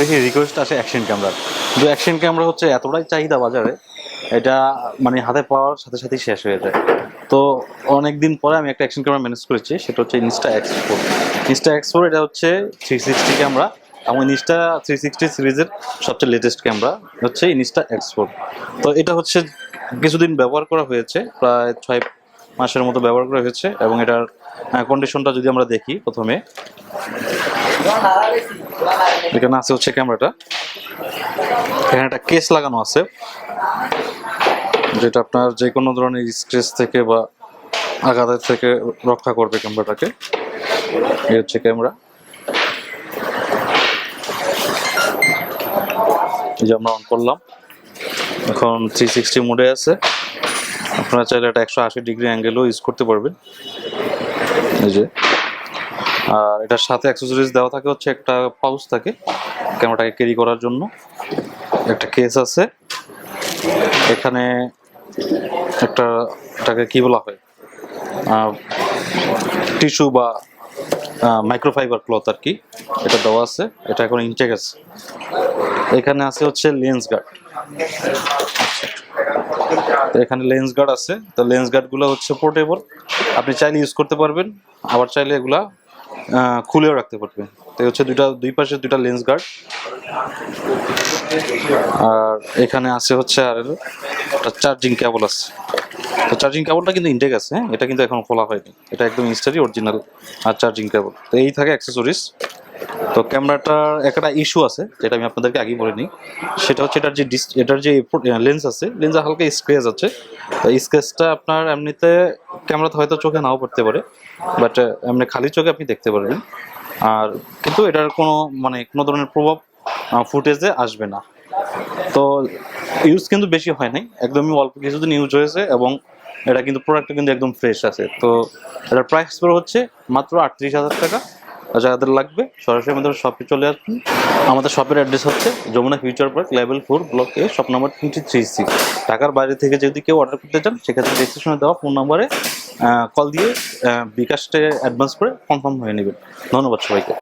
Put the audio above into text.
বেশি রিকোয়েস্ট আসে অ্যাকশন ক্যামেরার কিন্তু অ্যাকশন ক্যামেরা হচ্ছে এতটাই চাহিদা বাজারে, এটা মানে হাতে পাওয়ার সাথে সাথেই শেষ হয়ে যায়। তো অনেক দিন পরে আমি একটা অ্যাকশন ক্যামেরা ম্যানেজ করেছি, সেটা হচ্ছে Insta X four Insta X four এটা হচ্ছে থ্রি সিক্সটি ক্যামেরা এবং ইনস্টা থ্রি সিক্সটি সিরিজের সবচেয়ে লেটেস্ট ক্যামেরা হচ্ছে ইনস্টা এক্স ফোর তো এটা হচ্ছে কিছুদিন ব্যবহার করা হয়েছে, প্রায় ছয় মাসের মতো ব্যবহার করা হয়েছে, এবং এটার কন্ডিশনটা যদি আমরা দেখি প্রথমে। এখানে আছে হচ্ছে ক্যামেরাটা। এখানে একটা কেস লাগানো আছে, যেটা আপনার যে কোনো ধরনের স্ট্রেস থেকে বা আঘাতের থেকে রক্ষা করবে ক্যামেরাটাকে। এই হচ্ছে ক্যামেরা। এই যে আমরা অন করলাম। এখন থ্রি সিক্সটি মোডে আছে। আপনারা চাইলে এটা একশো আশি ডিগ্রি অ্যাঙ্গেলও ইউজ করতে পারবেন। এই যে। আর এটার সাথে অ্যাক্সেসরিজ দেওয়া থাকে, হচ্ছে একটা পাউচ থাকে ক্যামেরাটাকে ক্যারি করার জন্য। একটা কেস আছে। এখানে একটা, এটাকে কি বলা হয়? টিস্যু বা মাইক্রোফাইবার ক্লথ আর কি। এটা দেওয়া আছে, এটা এখন ইনটেক আছে। এখানে আছে হচ্ছে লেন্স গার্ড এখানে লেন্স গার্ড আছে। তো লেন্স গার্ডগুলো হচ্ছে পোর্টেবল আপনি চাইলে ইউজ করতে পারবেন। আবার চাইলে এগুলা খুলেও রাখতে পারবে। তো হচ্ছে দুটা দুই পাশে দুইটা লেন্স গার্ড আর এখানে আছে হচ্ছে আর চার্জিং কেবল আছে। তো চার্জিং কেবলটা কিন্তু ইনটেক আছে হ্যাঁ? এটা কিন্তু এখন খোলা হয়নি। এটা একদম ইনস্টারই অরিজিনাল আর চার্জিং কেবল তো এই থাকে অ্যাক্সেসরিজ তো ক্যামেরাটার একটা ইস্যু আছে, যেটা আমি আপনাদেরকে আগেই বলে নিই সেটা হচ্ছে এটার যে ডিস এটার যে লেন্স আছে লেন্সে হালকা স্ক্রেচ আছে। তো স্ক্রেচটা আপনার এমনিতে ক্যামেরাতে হয়তো চোখে নাও পড়তে পারে বাট এমনি খালি চোখে আপনি দেখতে পারবেন আর কিন্তু এটার কোনো মানে কোনো ধরনের প্রভাব ফুটেজে আসবে না। তো ইউজ কিন্তু বেশি হয় নাই, একদমই অল্প কিছুদিন ইউজ হয়েছে এবং এটা কিন্তু প্রোডাক্টটা কিন্তু একদম ফ্রেশ আছে। তো এটার প্রাইস হচ্ছে মাত্র আটত্রিশ হাজার টাকা। যাদের লাগবে। সরাসরি আমাদের শপে চলে আসবেন আমাদের শপের অ্যাড্রেস হচ্ছে Jamuna future park level four block A shop number twenty three six ঢাকার বাইরে থেকে যদি কেউ অর্ডার করতে চান, সেক্ষেত্রে রেজিস্ট্রেশনে দেওয়া ফোন নাম্বারে কল দিয়ে বিকাশটা অ্যাডভান্স করে কনফার্ম হয়ে নেবেন। ধন্যবাদ সবাইকে।